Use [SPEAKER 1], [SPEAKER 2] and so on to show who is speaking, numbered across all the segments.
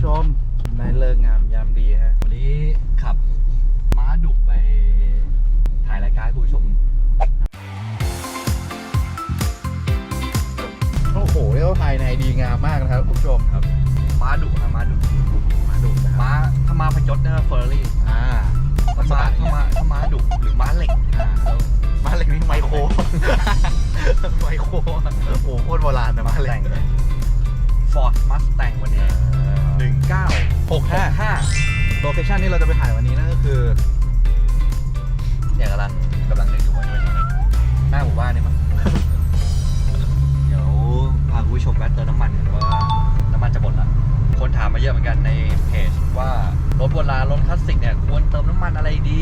[SPEAKER 1] ผู้ชมได้เลิกงามยามดีฮะ
[SPEAKER 2] วันนี้ขับม้าดุไปถ่ายรายการให้คุณผู้ชม
[SPEAKER 1] โอ้โหเรียกว่าภายในดีงามมากนะครับคุณผู้ชม
[SPEAKER 2] ครับ ม้าดุนะม้าดุ
[SPEAKER 1] มาดูนะครับ
[SPEAKER 2] ม้าถ้าม้าพยศนะครับเฟอร์รี่
[SPEAKER 1] อ่า
[SPEAKER 2] ถ้าม้าถ้าม้าถ้าม้าดุหรือม้าเหล็ก
[SPEAKER 1] อ่ามาเล็กนี่ไมโคร ไมโคร โอ้โหโคตรโบราณนะมาเล็ก
[SPEAKER 2] ฟอร์ดมัสแตงวันนี้ หนึ่งเก้า
[SPEAKER 1] หกห้า
[SPEAKER 2] ห้า
[SPEAKER 1] โลเคชั่นที่เราจะไปถ่ายวันนี้นั่นก็คือ
[SPEAKER 2] เนี่ยกำลังกำลังนึกอยู่ว่าจะไปทางไหนหน้าหมู่บ้านเนี่ยมั้ง เดี๋ยวพาคุณผู้ชมแวะเติมน้ำมันกันว่าน้ำมันจะหมดละคนถามมาเยอะเหมือนกันในเพจว่ารถโบราณรถคลาสสิกเนี่ยควรเติมน้ำมันอะไรดี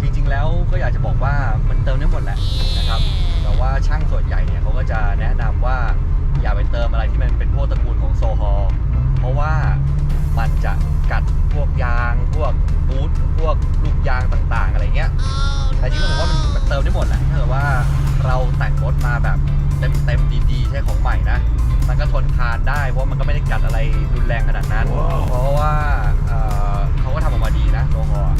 [SPEAKER 2] จริงๆแล้วก็อยากจะบอกว่ามันเติมได้หมดแหละนะครับแต่ว่าช่างส่วนใหญ่เนี่ยเขาก็จะแนะนำว่าอย่าไปเติมอะไรที่มันเป็นพวกตระกูลของโซฮอลเพ ราะว่ามันจะกัดพวกยาง พวกบูทพวกลูกยางต่างๆ อะไรเงี้ยแต่จริงๆผมว่ามันมันเติมได้หมดแหละถ้าเกิดว่าเราแต่งรถมาแบบเต็มเต็มๆดีๆ ใช้ของใหม่นะ มันก็ทนทานได้เพราะมันก็ไม่ได้กัดอะไรรุนแรงขนาดนั้น เพราะว่าเอ่อเขาก็ทำออกมาดีนะโซฮอล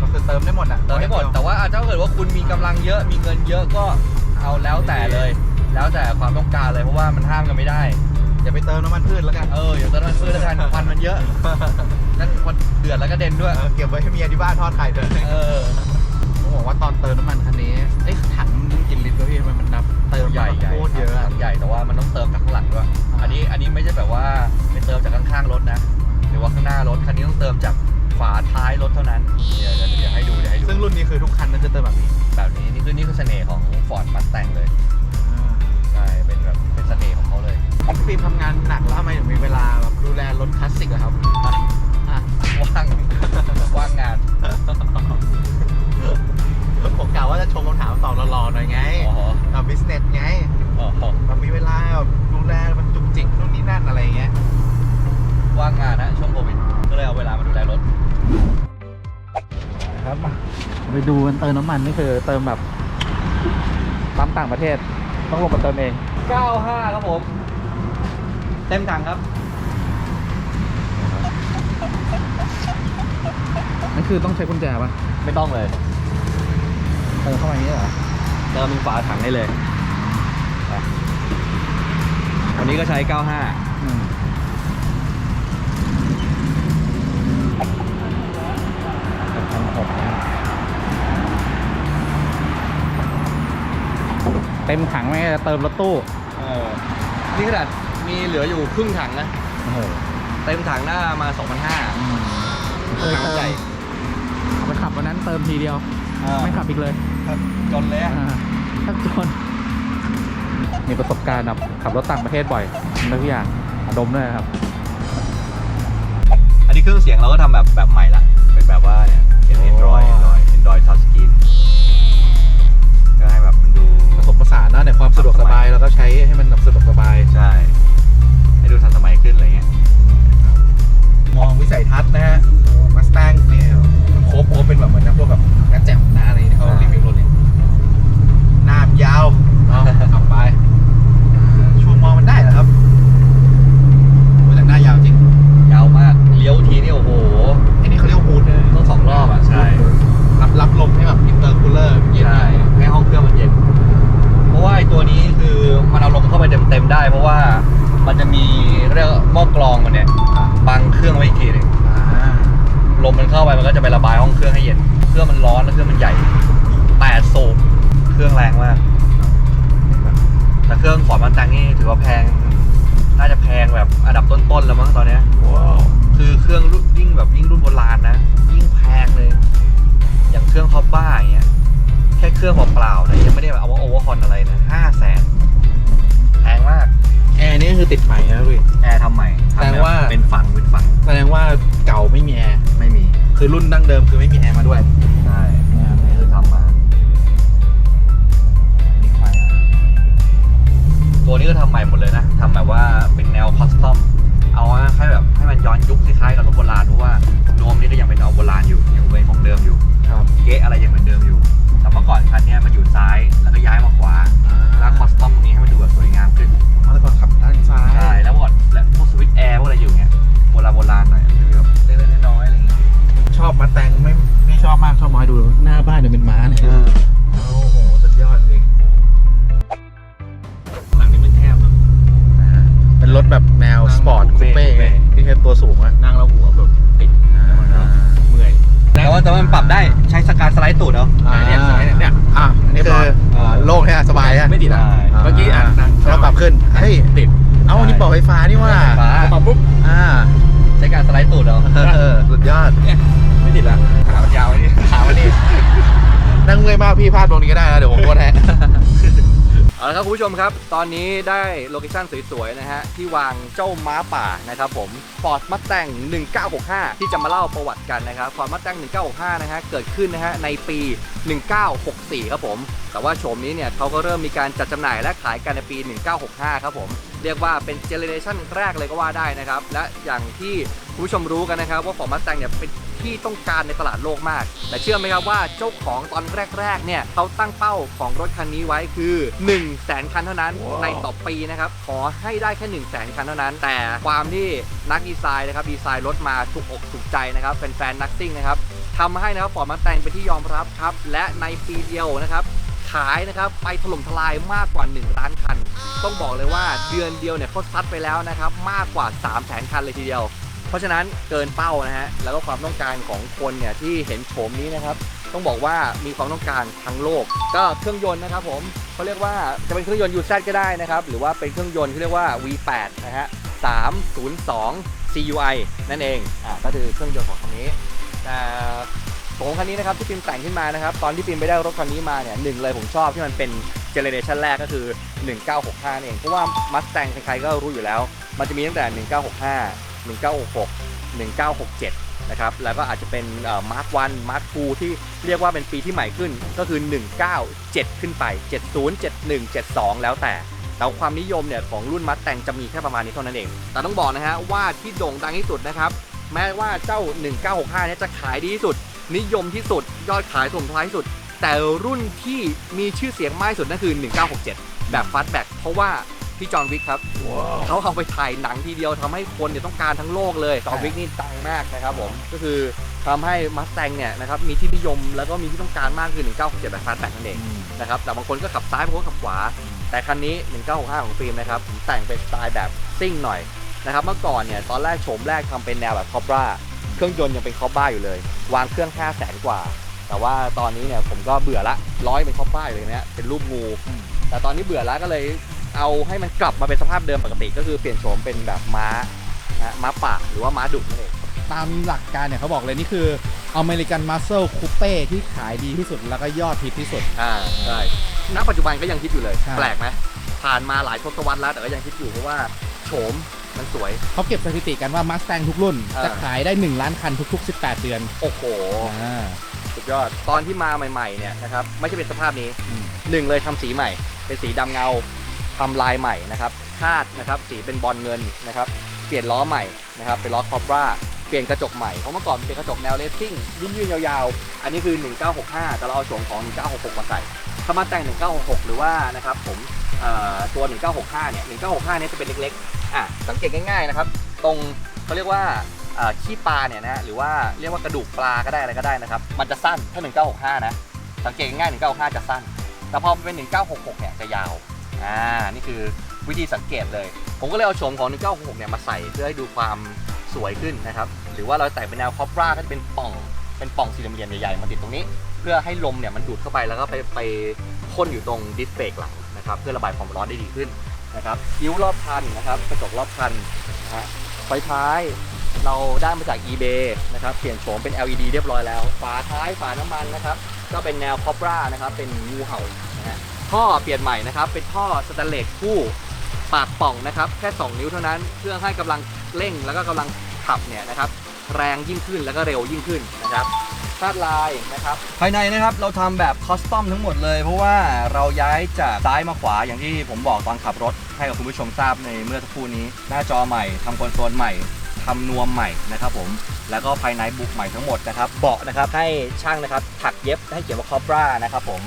[SPEAKER 1] ก็คือเติมได้หมดอะ
[SPEAKER 2] เติมได้หมด แต่ว่าถ้าเกิดว่าคุณมีกำลังเยอะมีเงินเยอะก็เอาแล้วแต่เลย แล้วแต่ความต้องการเลยเพราะว่ามันห้ามกันไม่ได้
[SPEAKER 1] อย่าไปเติมน้ำมันพืชแล้วกัน
[SPEAKER 2] เอออย่าเติมน้ำมันพืชแล้วกันควันมันเยอะ นั่นควันเดือดแล้วก็เด่นด้วย
[SPEAKER 1] เออเก็บไว้ให้เมียที่บ้านทอดไข่เถอะ
[SPEAKER 2] เออ
[SPEAKER 1] ผมบอกว่าตอนเติมน้ำมันคันนี้ไอ้ยถังมันกี่ลิตรวะพี่มันมันนับเติม
[SPEAKER 2] ใหญ่ใหญ่
[SPEAKER 1] โคตรเยอะอะ
[SPEAKER 2] ถังใหญ่แต่ว่ามันต้องเติมจากข้างหลังด้วย
[SPEAKER 1] อ่า
[SPEAKER 2] อันนี้อันนี้ไม่ใช่แบบว่าเป็นเติมจากข้างๆรถนะ หรือว่าข้างหน้ารถคันนี้ต้องเติมจากฝาท้ายรถเท่านั้น เดี๋ยวเดี๋ยวเดี๋ยวให้ดูเดี๋ยวให้ดู
[SPEAKER 1] ซึ่งรุ่นนี้คือทุกคันนั้นจะเติมแบบนี้
[SPEAKER 2] แบบนี้นี่คือนี่คือเสน่ห์ของ Ford Mustang เลยใช่เป็นแบบเป็นเส
[SPEAKER 1] พี่ฟิล์มทำงานหนักแล้วทำไมถึงมีเวลาแบบดูแลรถคลาสสิกอะครับอะ
[SPEAKER 2] ว่างว่างงาน
[SPEAKER 1] ผมกล่าวว่าจะชงคำถามตอบหล่อๆหน่อยไง
[SPEAKER 2] อ๋อ
[SPEAKER 1] แบบบิสเนสไง
[SPEAKER 2] อ๋อ
[SPEAKER 1] แบบมีเวลาแบบดูแลมันจุกจิกนู่นนี่นั่นอะไรอย่างเงี้ย
[SPEAKER 2] ว่างงานนะช่วงโควิดก็เลยเอาเวลามาดูแลรถ
[SPEAKER 1] ครับไปดูกันเติมน้ำมันนี่คือเติมแบบปั๊มต่างประเทศ ต้องลงมาเติมเอง
[SPEAKER 2] 95 ครับผม เต็มถังครับ
[SPEAKER 1] นั่นคือต้องใช้กุญแจปะ
[SPEAKER 2] ไม่ต้องเลย
[SPEAKER 1] เติมเข้ามาอย่างนี้เหรอ
[SPEAKER 2] เติมฝาถังได้เลยไปวันนี้ก็ใช้ 95
[SPEAKER 1] อืมพันหกเต็มถังไม่งั้นจะเติมรถตู้
[SPEAKER 2] เออ นี่ขนาด มีเหลืออยู่ครึ่งถังนะ
[SPEAKER 1] โอ้โห
[SPEAKER 2] เต็มถังหน้ามา2,500
[SPEAKER 1] เคย
[SPEAKER 2] ถัง
[SPEAKER 1] เติม
[SPEAKER 2] ใหญ่
[SPEAKER 1] เอาไปขับวันนั้นเติมทีเดียว ไม่ขับอีกเลย
[SPEAKER 2] จนเลยอะ
[SPEAKER 1] อ่าถ้าจน มีประสบการณ์แบบขับรถต่างประเทศบ่อยทำได้ทุกอย่างอดมด้วยนะครับ
[SPEAKER 2] อันนี้เครื่องเสียงเราก็ทำแบบแบบใหม่ละ เป็นแบบว่าเนี่ยเป็น
[SPEAKER 1] โอ้
[SPEAKER 2] Android Android Android Touch Screen ก็ให้แบบมันดู
[SPEAKER 1] ผสมผสานนะในความสะดวกสบายแล้วก็ใช้ให้มันแบบสะดวกสบาย
[SPEAKER 2] ใช่ให้ ดูทันสมัยขึ้นอะไรเงี้ย
[SPEAKER 1] มองวิสัยทัศน์นะฮะมาสตังเนี่ยมันโคบโคบเป็นแบบเหมือนนะพวกแบบนักแจ่มนะอะไรที่เขารีวิวรถเนี่ย แล้
[SPEAKER 2] ว
[SPEAKER 1] เครื่
[SPEAKER 2] องมันใหญ่แปดสูบเครื่องแรงมาก แต่เครื่องฟอร์ดมันตังนี่ถือว่าแพง น่าจะแพงแบบอันดับต้นๆแล้วมั้งตอนเนี้ย
[SPEAKER 1] ว้าว
[SPEAKER 2] คือเครื่องรุ่นยิ่งแบบยิ่งรุ่นโบราณนะ ยิ่งแพงเลย อย่างเครื่องท็อปบ้าอย่างเงี้ย แค่เครื่องเปล่าๆนะยังไม่ได้แบบเอาว่าโอเวอร์ฮอนอะไรนะห้าแสนแพงมาก
[SPEAKER 1] แอร์นี่คือติดใหม่นะพี่
[SPEAKER 2] แอร์ทำใหม่ทำ
[SPEAKER 1] แสดงว่า
[SPEAKER 2] เป็นฝังเป็นฝัง
[SPEAKER 1] แสดงว่าเก่าไม่มีแอร์
[SPEAKER 2] ไม่มี
[SPEAKER 1] คือรุ่นดั้งเดิมคือไม่มีแอร์มาด้วย
[SPEAKER 2] ตัวนี้ก็ทำใหม่หมดเลยนะทำแบบว่าเป็นแนวคอสตอมเอาให้แบบให้มันย้อนยุคคล้ายๆกับรถโบราณเพราะว่านวมนี่ก็ยังเป็นเอาโบราณอยู่ยังเป็นของเดิมอยู่เก๊ะอะไรยังเหมือนเดิมอยู่แต่เมื่อก่อนคันนี้มันอยู่ซ้ายแล้วก็ย้ายมาขวาแล้วคอสตอมตรงนี้ให้มันดูแบบสวยงามขึ้น
[SPEAKER 1] เมื่อก่อนขับด้านซ้าย
[SPEAKER 2] ใช่แล้วหมดและพวกสวิตช์แอร์พวกอะไรอยู่เนี้ยโบรา
[SPEAKER 1] ณโบราณหน่อ
[SPEAKER 3] ยแบบเล็กๆน้อย
[SPEAKER 2] ๆอะไรอ
[SPEAKER 1] ย่า
[SPEAKER 3] งเงี้ยช
[SPEAKER 1] อบมาแต่ง
[SPEAKER 3] ไม่
[SPEAKER 2] ไม่
[SPEAKER 3] ชอ
[SPEAKER 1] บมากชอบมาดูหน้า
[SPEAKER 3] บ้า
[SPEAKER 2] นเนี่
[SPEAKER 3] ยเป็นม้าเนี่
[SPEAKER 1] ย เมื่อยมากพี่พลาดตรงนี้ก็ได้นะเดี๋ยวผมกดให้
[SPEAKER 2] เอาละครับคุณผู้ชมครับ ตอนนี้ได้โลเคชั่นสวยๆนะฮะที่วางเจ้าม้าป่านะครับผม Ford Mustang 1965 ที่จะมาเล่าประวัติกันนะครับ Ford Mustang 1965 นะฮะเกิดขึ้นนะฮะในปี 1964 ครับผม แต่ว่าโฉมนี้เนี่ยเขาก็เริ่มมีการจัดจำหน่ายและขายกันในปี 1965 ครับผม เรียกว่าเป็นเจเนเรชันแรกเลยก็ว่าได้นะครับ และอย่างที่คุณผู้ชมรู้กันนะครับว่า Ford Mustang เนี่ยเป็น ที่ต้องการในตลาดโลกมาก แต่เชื่อไหมครับว่าเจ้าของตอนแรกๆเนี่ยเขาตั้งเป้าของรถคันนี้ไว้คือ1 0 0 0 0แสนคันเท่านั้น ในต่อปีนะครับขอให้ได้แค่1 0 0 0 0แสนคันเท่านั้น แต่ความที่นักดีไซน์นะครับดีไซน์รถมาถูกอกถูกใจนะครับแฟนๆนักซิ่งนะครับทำให้นะครับฟอร์ดมาแตงเป็นที่ยอมรับครับและในปีเดียวนะครับขายนะครับไปถล่มทลายมากกว่า 1 ล้านคัน ต้องบอกเลยว่าเดือนเดียวเนี่ยเขาซัดไปแล้วนะครับมากกว่า 3 0 0แสนคันเลยทีเดียว เพราะฉะนั้นเกินเป้านะฮะแล้วก็ความต้องการของคนเนี่ยที่เห็นโฉมนี้นะครับ ต้องบอกว่ามีความต้องการทั้งโลก ก็เครื่องยนต์นะครับผมเขาเรียกว่าจะเป็นเครื่องยนต์ UZ ก็ได้นะครับหรือว่าเป็นเครื่องยนต์ที่เรียกว่า V8 นะฮะ302 CUI นั่นเองอ่าก็คือเครื่องยนต์ของคันนี้แต่ของคันนี้นะครับที่ปิมแต่งขึ้นมานะครับ ตอนที่ปิมไปได้รถคันนี้มาเนี่ยหนึ่งเลยผมชอบที่มันเป็นเจเนเรชันแรกก็คือ 1965เองเพราะว่า Mustang ใครๆก็รู้อยู่แล้ว มันจะมีตั้งแต่ 1965 1966 1967 นะครับ แล้วก็อาจจะเป็นมาร์ควันมาร์คทูที่เรียกว่าเป็นปีที่ใหม่ขึ้นก็คือ 197 ขึ้นไป 70 71 72 แล้วแต่แต่ความนิยมเนี่ยของรุ่นมั s แตงจะมีแค่ประมาณนี้เท่านั้นเอง แต่ต้องบอกนะฮะว่าที่โด่งดังที่สุดนะครับ แม้ว่าเจ้า 1965 เนี่ยจะขายดีที่สุด นิยมที่สุด ยอดขายถล่มทลายที่สุด แต่รุ่นที่มีชื่อเสียงมากที่สุดนั่นคือ 1967 แบบฟาสแบ็กเพราะว่า พี่จอห์นวิกครับเขาเอาไปถ่ายหนังทีเดียวทำให้คนเนี่ยต้องการทั้งโลกเลยจอห์นวิกนี่ดังมากนะครับผมก็คือทำให้มัสแตงเนี่ยนะครับมีที่นิยมแล้วก็มีที่ต้องการมากคือ 1967แบบฟาสแบ็กนั่นเองนะครับแต่บางคนก็ขับซ้ายบางคนก็ขับขวา แต่คันนี้ 1965 ของฟิล์มนะครับผมแต่งเป็นสไตล์แบบซิ่งหน่อยนะครับเมื่อก่อนเนี่ยตอนแรกโฉมแรกทำเป็นแนวแบบคอปราเครื่องยนต์ยังเป็นคอปราอยู่เลย วางเครื่อง5 0 0แสนกว่า แต่ว่าตอนนี้เนี่ยผมก็เบื่อละร้อยเป็นคอปราอยู่เลยเนี่ยเป็นรูปงู แต่ตอนนี้เบื่อแล้วก็เลย เอาให้มันกลับมาเป็นสภาพเดิมปกติ ก็คือเปลี่ยนโฉมเป็นแบบม้านะฮะม้าป่าหรือว่าม้าดุนั่นเอง
[SPEAKER 4] ตามหลักการเนี่ยเขาบอกเลยนี่คืออเมริกันมัสเซ e คูเป้ที่ขายดีที่สุดแล้วก็ยอดฮิตที่สุด
[SPEAKER 2] อ่าใช่ณปัจจุบันก็ยังคิดอยู่เลย
[SPEAKER 4] ใช่
[SPEAKER 2] แปลกไหมผ่านมาหลายทศวรรษแล้วแต่ก็ยังคิดอยู่เพราะว่าโฉมมันสวย
[SPEAKER 4] เขาเก็บสถิติกันว่ามัส t ตงทุกรุ่น
[SPEAKER 2] อ่า
[SPEAKER 4] จะขายได้ 1 ล้านคันทุก ๆ 18 เดือน
[SPEAKER 2] โอ้โห
[SPEAKER 4] อ่า
[SPEAKER 2] สุดยอด ตอนที่มาใหม่ ๆ เนี่ยนะครับ ไม่ใช่เป็นสภาพนี้
[SPEAKER 4] อืม
[SPEAKER 2] หนึ่งเลยทำสีใหม่ เป็นสีดำเงา ทำลายใหม่นะครับคาดนะครับสีเป็นบอลเงินนะครับเปลี่ยนล้อใหม่นะครับเป็นล้อคอปราเปลี่ยนกระจกใหม่เพราะเมื่อก่อนเป็นกระจกแนวเลสซิ่งยืนๆยาวๆ อันนี้คือ 1965 แต่เราเอาโฉมของ 1966 มาใส่ถ้ามาแต่ง 1966 หรือว่านะครับผมตัว 1965 เนี่ย 1965 เนี่ยจะเป็นเล็กๆอะสังเกตง่ายๆนะครับ ตรงเขาเรียกว่าขี้ปลาเนี่ยนะหรือว่าเรียกว่ากระดูกปลาก็ได้อะไรก็ได้นะครับ มันจะสั้นถ้า 1965 นะ สังเกตง่ายๆ 1965 จะสั้น แต่พอเป็น 1966 เนี่ยจะยาว อ่านี่คือวิธีสังเกตเลย ผมก็เลยเอาโฉมของ 1966 เนี่ยมาใส่เพื่อให้ดูความสวยขึ้นนะครับ หรือว่าเราแต่งเป็นแนวคอปราก็จะเป็นป่อง เป็นป่องสี่เหลี่ยมใหญ่ๆมาติดตรงนี้ เพื่อให้ลมเนี่ยมันดูดเข้าไปแล้วก็ไปไปพ่นอยู่ตรงดิสเบรกหลังนะครับ เพื่อระบายความร้อนได้ดีขึ้นนะครับคิ้วรอบคันนะครับกระจกรอบคันนะฮะไฟท้ายเราได้มาจาก eBay นะครับ เปลี่ยนโฉมเป็น LED เรียบร้อยแล้ว ฝาท้ายฝาน้ำมันนะครับ ก็เป็นแนวคอปรานะครับ เป็นงูเห่า ท่อเปลี่ยนใหม่นะครับ เป็นท่อสแตนเลสคู่ปากป่องนะครับ แค่ 2 นิ้วเท่านั้นเพื่อให้กำลังเร่งแล้วก็กำลังขับเนี่ยนะครับ แรงยิ่งขึ้นแล้วก็เร็วยิ่งขึ้นนะครับคาดลายนะครับ ภายในนะครับเราทำแบบคอสตอมทั้งหมดเลย เพราะว่าเราย้ายจากซ้ายมาขวาอย่างที่ผมบอกตอนขับรถ ให้กับคุณผู้ชมทราบในเมื่อสักครู่นี้ หน้าจอใหม่ทำคอนโซลใหม่ทำนวมใหม่นะครับผม แล้วก็ภายในบุกใหม่ทั้งหมดนะครับ เบาะนะครับให้ช่างนะครับถักเย็บให้เขียนว่าคอปรานะครับผม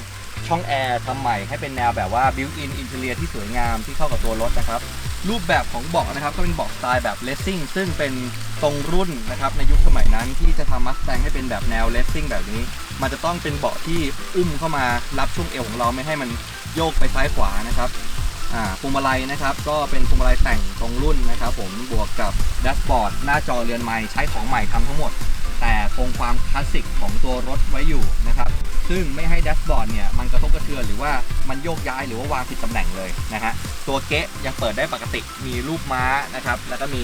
[SPEAKER 2] ช่องแอร์ทำใหม่ให้เป็นแนวแบบว่า built-in interior ที่สวยงามที่เข้ากับตัวรถนะครับ รูปแบบของเบาะนะครับ ก็เป็นเบาะสไตล์แบบเลสซิ่งซึ่งเป็นตรงรุ่นนะครับในยุคสมัยนั้นที่จะทำมัสแตงให้เป็นแบบแนวเลสซิ่งแบบนี้ มันจะต้องเป็นเบาะที่อุ้มเข้ามารับช่วงเอวของเราไม่ให้มันโยกไปซ้ายขวานะครับอ่าพวงมาลัยนะครับก็เป็นพวงมาลัยแต่งตรงรุ่นนะครับ ผมบวกกับแดชบอร์ดหน้าจอเรือนใหม่ใช้ของใหม่ทำทั้งหมด แต่คงความคลาสสิกของตัวรถไว้อยู่นะครับ ซึ่งไม่ให้แดชบอร์ดเนี่ยมันกระทบกระเทือนหรือว่ามันโยกย้ายหรือว่าวางผิดตำแหน่งเลยนะฮะตัวเก๊ะยังเปิดได้ปกติมีรูปม้านะครับแล้วก็มี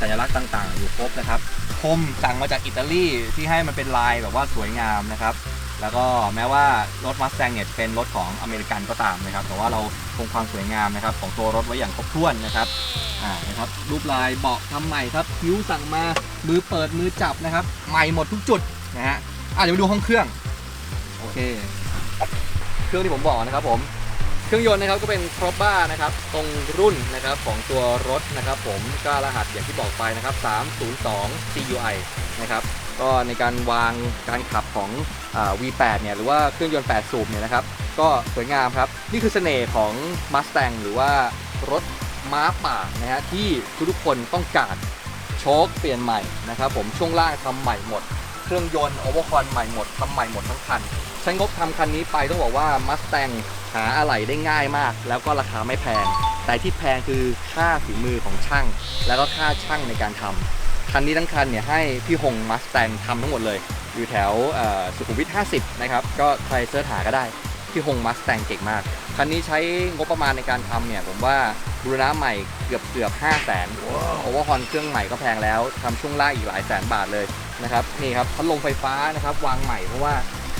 [SPEAKER 2] สัญลักษณ์ต่างๆ อยู่ครบนะครับคมสั่งมาจากอิตาลีที่ให้มันเป็นลายแบบว่าสวยงามนะครับแล้วก็แม้ว่ารถมัสแ a งเนี่ยเป็นรถของอเมริกันก็ตามนะครับ แต่ว่าเราคงความสวยงามนะครับของตัวรถไว้อย่างครบถ้วนนะครับอ่านะครับรูปลายเบาะทำใหม่ครับคิ้วสั่งมามือเปิดมือจับนะครับ ใหม่หมดทุกจุดนะฮะอะเดี๋ยวไปดูห้องเครื่อง อเค เครื่องที่ผมบอกนะครับผมเครื่องยนต์นะครับก็เป็นครอบบ้านะครับตรงรุ่นนะครับของตัวรถนะครับผมก็รหัสอย่างที่บอกไปนะครับ 302 CUI นะครับก็ในการวางการขับของอ V8 เนี่ยหรือว่าเครื่องยนต์ 8 สูบเนี่ยนะครับก็สวยงามครับ นี่คือเสน่ห์ของ Mustang หรือว่ารถม้าป่านะฮะที่ทุกๆคนต้องการโชคเปลี่ยนใหม่นะครับผมช่วงล่างทำใหม่หมด เครื่องยนต์โอเวอร์คอนใหม่หมดทำใหม่หมดทั้งคัน ช้งบทำคันนี้ไปต้องบอกว่า Mustang หาอะไหล่ได้ง่ายมาก แล้วก็ราคาไม่แพง แต่ที่แพงคือค่าฝีมือของช่าง แล้วก็ค่าช่างในการทำคันนี้ทั้งคันเนี่ยให้พี่หง Mustang ทำทั้งหมดเลย อยู่แถวสุขุมวิท 50 นะครับ ก็ใครเสิร์ชหาก็ได้ พี่หง Mustang เก่งมาก คันนี้ใช้งบประมาณในการทำเนี่ยผมว่าบูรณะใหม่เกือบเกือบ5 0 0 0 0นโอเวอร์ฮอนเครื่องใหม่ก็แพงแล้วทำช่วงล่างอีกหลายแสนบาทเลยนะครับนี่ครับพัดลมไฟฟ้านะครับวางใหม่เพราะว่า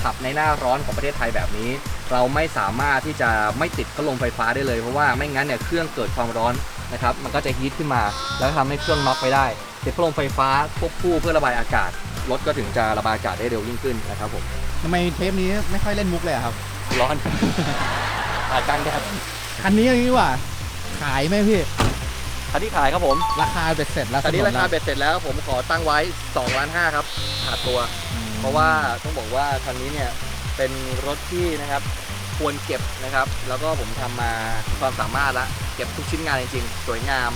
[SPEAKER 2] ขับในหน้าร้อนของประเทศไทยแบบนี้ เราไม่สามารถที่จะไม่ติดพัดลมไฟฟ้าได้เลยเพราะว่าไม่งั้นเนี่ยเครื่องเกิดความร้อนนะครับมันก็จะฮีทขึ้นมา แล้วทำให้เครื่องน็อกไปได้ติดพัดลมไฟฟ้าควบคู่เพื่อระบายอากาศรถก็ถึงจะระบายอากาศได้เร็วยิ่งขึ้นนะครับผม
[SPEAKER 4] ทำไมเทปนี้ไม่ค่อยเล่นมุกเลยอะครับ
[SPEAKER 2] ร้อนอาการแดด
[SPEAKER 4] คันนี้อย่างนี้ดีกว่า ขายไหมพี่
[SPEAKER 2] คันที่ขายครับผม
[SPEAKER 4] ราคาเบ็ดเสร็จแล้ว
[SPEAKER 2] คันนี้ราคา
[SPEAKER 4] สำห
[SPEAKER 2] เบ็ดเสร็จแล้วผมขอตั้งไว้2ล้าน5ครับขาดตัว เพราะว่าต้องบอกว่าคันนี้เนี่ยเป็นรถที่นะครับควรเก็บนะครับ แล้วก็ผมทำมาความสามารถละเก็บทุกชิ้นงานจริงๆ สวยงาม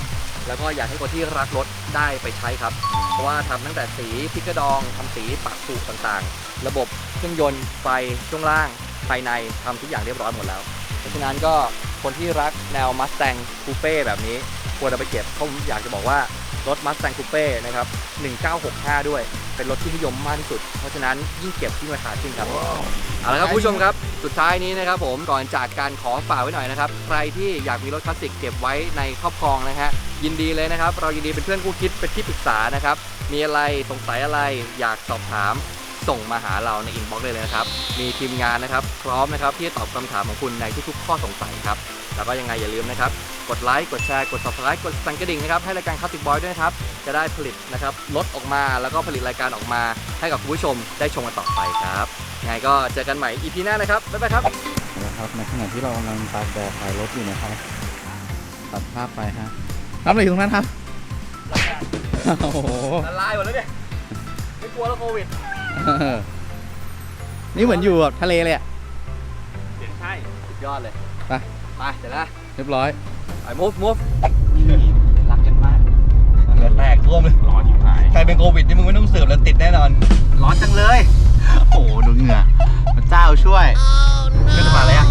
[SPEAKER 2] แล้วก็อยากให้คนที่รักรถได้ไปใช้ครับ เพราะว่าทำตั้งแต่สีพิกระดองทำสีปักสูตต่างๆ ระบบเครื่องยนต์ไฟช่วงล่าง ภายในทำทุกอย่างเรียบร้อยหมดแล้ว เพราะฉะนั้นก็คนที่รักแนว Mustang Coupe แบบนี้ควรเอาไปเก็บเพราะผมอยากจะบอกว่า รถ Mustang Coupe นะครับ 1965 ด้วย เป็นรถที่นิยมมากที่สุด เพราะฉะนั้นยิ่งเก็บยิ่งราคาขึ้นครับ เอาละครับคุณผู้ชมครับ สุดท้ายนี้นะครับผมก่อนจากการขอฝากไว้หน่อยนะครับ ใครที่อยากมีรถคลาสสิกเก็บไว้ในครอบครองนะฮะ ยินดีเลยนะครับ เรายินดีเป็นเพื่อนคู่คิดเป็นที่ปรึกษานะครับ มีอะไรสงสัยอะไรอยากสอบถามส่งมาหาเราในอินบ็อกซ์เลยนะครับ มีทีมงานนะครับ พร้อมนะครับที่จะตอบคำถามของคุณในทุกๆ ข้อสงสัยครับ แล้วก็ยังไงอย่าลืมนะครับ กดไลค์กดแชร์กด subscribe กดสั่นกระดิ่งนะครับให้รายการคลาสสิกบอยด้วยนะครับจะได้ผลิตนะครับรถออกมาแล้วก็ผลิตรายการออกมาให้กับคุณผู้ชมได้ชมกันต่อไปครับยังไงก็เจอกันใหม่ EP หน้านะครับบ๊ายบายครับ
[SPEAKER 4] นะครับในขณะที่เรากำลังตากแดดถ่ายรถอยู่นะครับตัดภาพไปฮะรับอะไรอยู่ตรงนั้นครับโอ้โห
[SPEAKER 2] ละลายหมดแล้วเนี่ยไม่กลัวแล้วโควิด
[SPEAKER 4] นี่เหมือนอยู่แบบทะเลเลยอะ
[SPEAKER 3] เสียงใช่
[SPEAKER 2] สุดยอดเลย
[SPEAKER 4] ไป
[SPEAKER 2] ไป เดี๋ยวนะ
[SPEAKER 4] เรียบร้อย
[SPEAKER 2] ไปมูฟมูฟ
[SPEAKER 1] รักกันมากเหลือแตกท่วมเลย
[SPEAKER 3] ร้อนอยู่หาย
[SPEAKER 1] ใครเป็นโควิดนี่มึงไม่ต้องเสือบแล้วติดแน่นอน ร้อนจังเลย โอ้โหดูเหงื่อพระเจ้าช่วยเรื่องมาอะไรอะ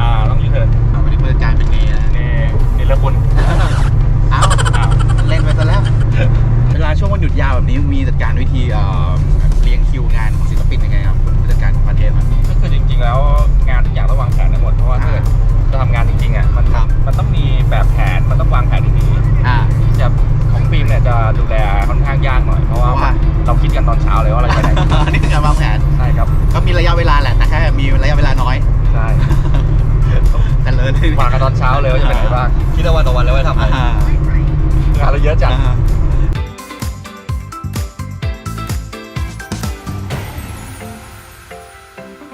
[SPEAKER 3] อ่าต้องยูเทิร์น
[SPEAKER 1] เอาไม่ได้เปิดการเป็นไงนะ
[SPEAKER 3] เนเนรคุณ
[SPEAKER 1] เอ้า
[SPEAKER 3] อ้าว
[SPEAKER 1] เล่นไปซะแล้ว เวลาช่วงวันหยุดยาวแบบนี้มีจัดการวิธีเอ่อเรียงคิวงานของศิลปินยังไงครับคุณผู้จัดการประเทศครับ
[SPEAKER 3] ก็คือจริงๆแล้ว ตอนเช้าเลยว่าจะไปไหนบ้างคิดเอาวันต่อวันเลยว่าทำอะไร
[SPEAKER 1] อ่างา
[SPEAKER 3] นเราเยอะจัด
[SPEAKER 1] อ่า